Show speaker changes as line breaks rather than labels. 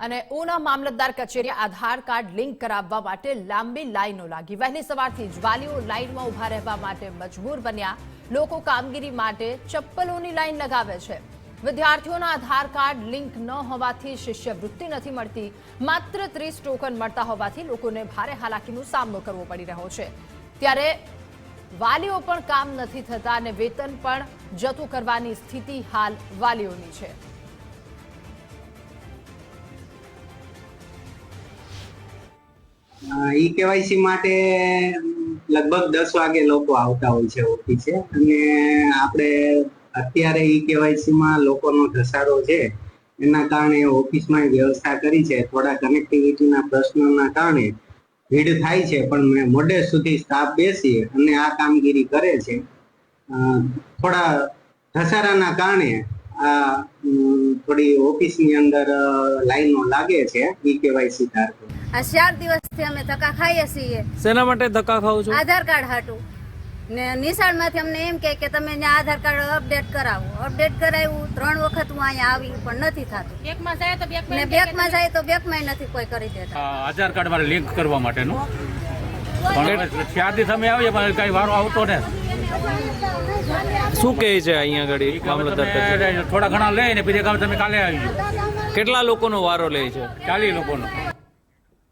અને ઉના મામલતદાર કચેરી આધાર card link કરાવવા માટે લાંબી લાઈનો લાગી. વહેલી સવારથી જ વાલીઓ લાઈનમાં ઊભા રહેવા માટે મજબૂર બન્યા. લોકો કામગીરી માટે ચપ્પલોની લાઈન લગાવે છે. વિદ્યાર્થીઓના આધાર કાર્ડ લિંક ન હોવાથી શિષ્યવૃત્તિ નથી મળતી. માત્ર ત્રીસ ટોકન મળતા હોવાથી લોકોને ભારે હાલાકીનો સામનો કરવો પડી રહ્યો છે. ત્યારે વાલીઓ પણ કામ નથી થતા અને વેતન પણ જતું કરવાની સ્થિતિ હાલ વાલીઓની છે.
ઈ કેવાયસી માટે લગભગ દસ વાગે લોકો આવતા હોય છે ઓફિસે. અને આપણે અત્યારે ઈ કેવાયસી માં લોકોનો ઘસારો છે. એના કારણે ઓફિસમાં વ્યવસ્થા કરી છે. થોડા કનેક્ટિવિટીના પ્રશ્નોના કારણે ભીડ થાય છે. પણ મોડે સુધી સ્ટાફ બેસી અને આ કામગીરી કરે છે. થોડા ઘસારાના કારણે આ થોડી ઓફિસની અંદર લાઈનો લાગે છે. ઈ કેવાયસી ધારકો.
આ ચાર દિવસથી અમે ધક્કા ખાઈએ છીએ.
શેના માટે ધક્કા ખાવ છો?
આધાર કાર્ડ હાટું. ને નિશાળમાંથી અમને એમ કહે કે તમે આધાર કાર્ડ અપડેટ કરાવો. અપડેટ કરાવ્યું ત્રણ વખત હું અહીંયા આવી પણ નથી થતું.
બેકમાં જાય તો બેંકમાં
ને બેંકમાં જાય તો બેંકમાં નથી કોઈ કરી દેતા.
આધાર કાર્ડ વાળા લિંક કરવા માટેનું. પણ હવે તમે આવીએ પણ કઈ વારો આવતો ને.
શું કહે છે અહીંયા આગળ
હવે
મામલતદાર
થોડા ઘણા લઈને પછી કામ તમે કાલે આવી
કેટલા લોકોનો વારો લે છે?
ચાલીસ લોકોનો.